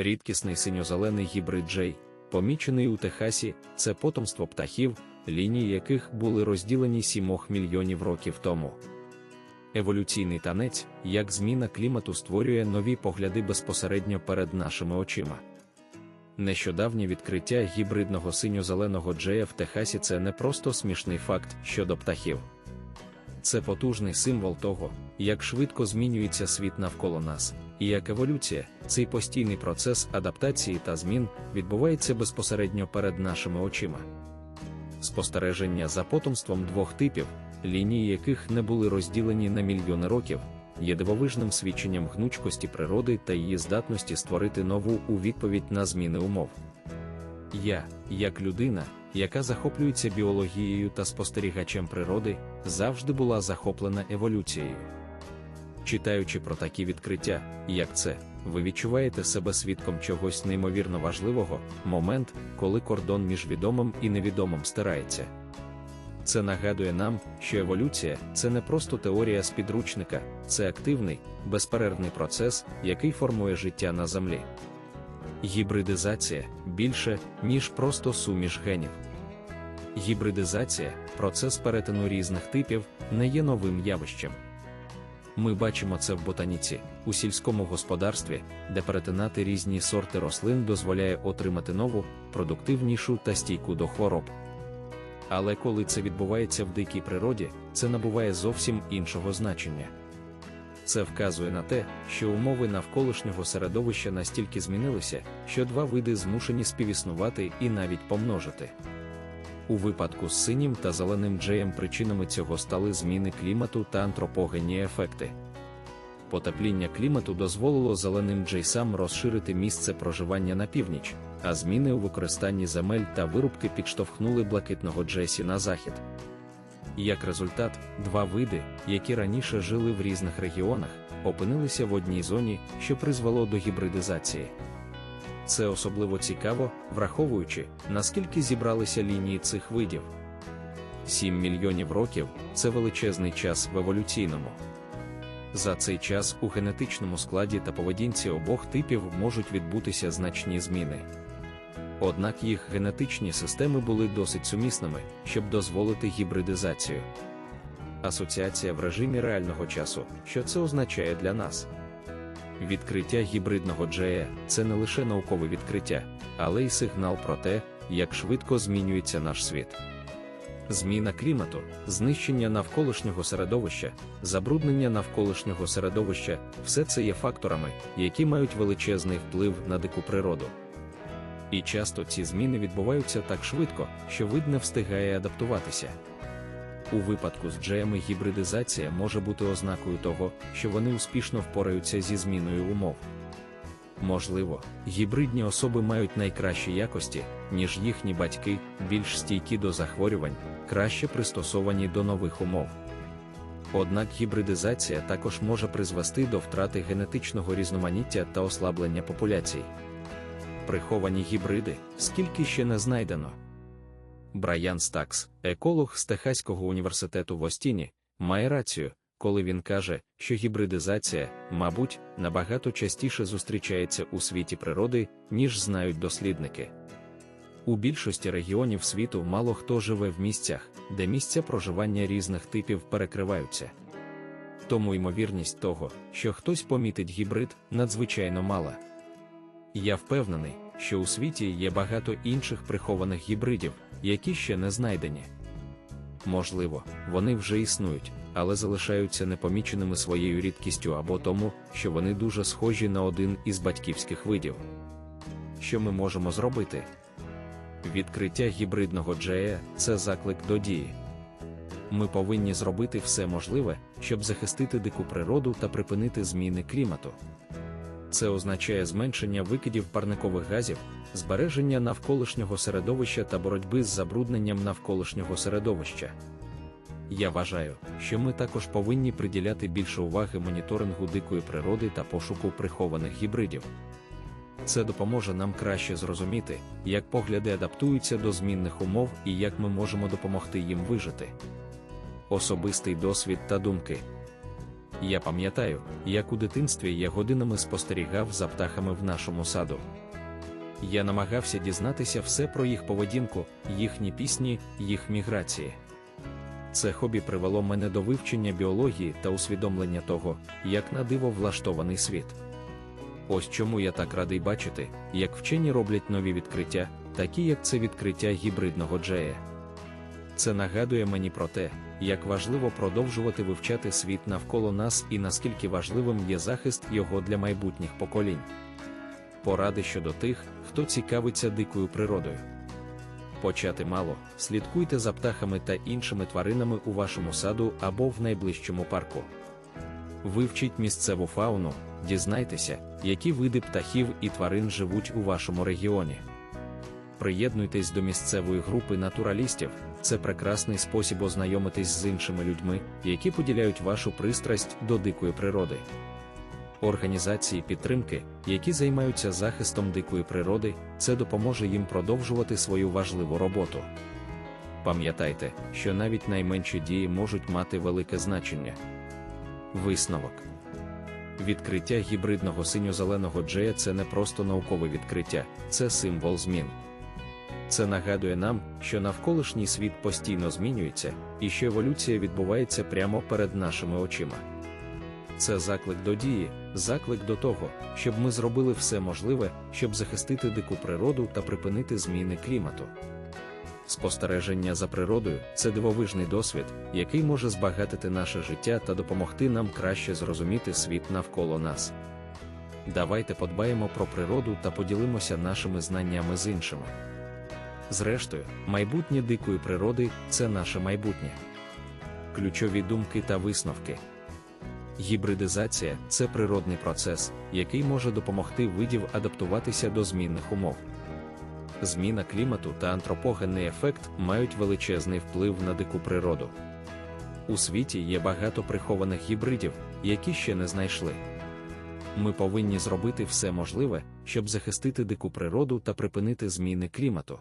Рідкісний синьо-зелений гібрид Джей, помічений у Техасі, це потомство птахів, лінії яких були розділені 7 мільйонів років тому. Еволюційний танець, як зміна клімату створює нові погляди безпосередньо перед нашими очима. Нещодавнє відкриття гібридного синьо-зеленого джея в Техасі це не просто смішний факт щодо птахів. Це потужний символ того, як швидко змінюється світ навколо нас, і як еволюція, цей постійний процес адаптації та змін відбувається безпосередньо перед нашими очима. Спостереження за потомством двох типів, лінії яких не були розділені на мільйони років, є дивовижним свідченням гнучкості природи та її здатності створити нову у відповідь на зміни умов. Я, як людина, яка захоплюється біологією та спостерігачем природи, завжди була захоплена еволюцією. Читаючи про такі відкриття, як це, ви відчуваєте себе свідком чогось неймовірно важливого, момент, коли кордон між відомим і невідомим стирається. Це нагадує нам, що еволюція це не просто теорія з підручника, це активний, безперервний процес, який формує життя на землі. Гібридизація більше, ніж просто суміш генів. Гібридизація процес перетину різних типів, не є новим явищем. Ми бачимо це в ботаніці, у сільському господарстві, де перетинати різні сорти рослин дозволяє отримати нову, продуктивнішу та стійку до хвороб. Але коли це відбувається в дикій природі, це набуває зовсім іншого значення. Це вказує на те, що умови навколишнього середовища настільки змінилися, що два види змушені співіснувати і навіть помножити. У випадку з синім та зеленим джеєм причинами цього стали зміни клімату та антропогенні ефекти. Потепління клімату дозволило зеленим джейсам розширити місце проживання на північ, а зміни у використанні земель та вирубки підштовхнули блакитного джесі на захід. Як результат, два види, які раніше жили в різних регіонах, опинилися в одній зоні, що призвело до гібридизації. Це особливо цікаво, враховуючи, наскільки зібралися лінії цих видів. 7 мільйонів років це величезний час в еволюційному. За цей час у генетичному складі та поведінці обох типів можуть відбутися значні зміни. Однак їх генетичні системи були досить сумісними, щоб дозволити гібридизацію. Асоціація в режимі реального часу, що це означає для нас. Відкриття гібридного джея це не лише наукове відкриття, але й сигнал про те, як швидко змінюється наш світ. Зміна клімату, знищення навколишнього середовища, забруднення навколишнього середовища все це є факторами, які мають величезний вплив на дику природу. І часто ці зміни відбуваються так швидко, що вид не встигає адаптуватися. У випадку з джеями гібридизація може бути ознакою того, що вони успішно впораються зі зміною умов. Можливо, гібридні особи мають найкращі якості, ніж їхні батьки, більш стійкі до захворювань, краще пристосовані до нових умов. Однак гібридизація також може призвести до втрати генетичного різноманіття та ослаблення популяцій. Приховані гібриди, скільки ще не знайдено. Брайан Стакс, еколог з Техаського університету в Остіні, має рацію, коли він каже, що гібридизація, мабуть, набагато частіше зустрічається у світі природи, ніж знають дослідники. У більшості регіонів світу мало хто живе в місцях, де місця проживання різних типів перекриваються. Тому ймовірність того, що хтось помітить гібрид, надзвичайно мала. Я впевнений, що у світі є багато інших прихованих гібридів, які ще не знайдені. Можливо, вони вже існують, але залишаються непоміченими своєю рідкістю або тому, що вони дуже схожі на один із батьківських видів. Що ми можемо зробити? Відкриття гібридного джея це заклик до дії. Ми повинні зробити все можливе, щоб захистити дику природу та припинити зміни клімату. Це означає зменшення викидів парникових газів, збереження навколишнього середовища та боротьби з забрудненням навколишнього середовища. Я вважаю, що ми також повинні приділяти більше уваги моніторингу дикої природи та пошуку прихованих гібридів. Це допоможе нам краще зрозуміти, як погляди адаптуються до змінних умов і як ми можемо допомогти їм вижити. Особистий досвід та думки. Я пам'ятаю, як у дитинстві я годинами спостерігав за птахами в нашому саду. Я намагався дізнатися все про їх поведінку, їхні пісні, їх міграції. Це хобі привело мене до вивчення біології та усвідомлення того, як на диво влаштований світ. Ось чому я так радий бачити, як вчені роблять нові відкриття, такі як це відкриття гібридного джея. Це нагадує мені про те, як важливо продовжувати вивчати світ навколо нас і наскільки важливим є захист його для майбутніх поколінь. Поради щодо тих, хто цікавиться дикою природою. Почати мало, слідкуйте за птахами та іншими тваринами у вашому саду або в найближчому парку. Вивчіть місцеву фауну, дізнайтеся, які види птахів і тварин живуть у вашому регіоні. Приєднуйтесь до місцевої групи натуралістів, це прекрасний спосіб ознайомитись з іншими людьми, які поділяють вашу пристрасть до дикої природи. Організації підтримки, які займаються захистом дикої природи, це допоможе їм продовжувати свою важливу роботу. Пам'ятайте, що навіть найменші дії можуть мати велике значення. Висновок відкриття гібридного синьо-зеленого джея це не просто наукове відкриття, це символ змін. Це нагадує нам, що навколишній світ постійно змінюється і що еволюція відбувається прямо перед нашими очима. Це заклик до дії, заклик до того, щоб ми зробили все можливе, щоб захистити дику природу та припинити зміни клімату. Спостереження за природою це дивовижний досвід, який може збагатити наше життя та допомогти нам краще зрозуміти світ навколо нас. Давайте подбаємо про природу та поділимося нашими знаннями з іншими. Зрештою, майбутнє дикої природи це наше майбутнє. Ключові думки та висновки. Гібридизація це природний процес, який може допомогти видів адаптуватися до змінних умов. Зміна клімату та антропогенний ефект мають величезний вплив на дику природу. У світі є багато прихованих гібридів, які ще не знайшли. Ми повинні зробити все можливе, щоб захистити дику природу та припинити зміни клімату.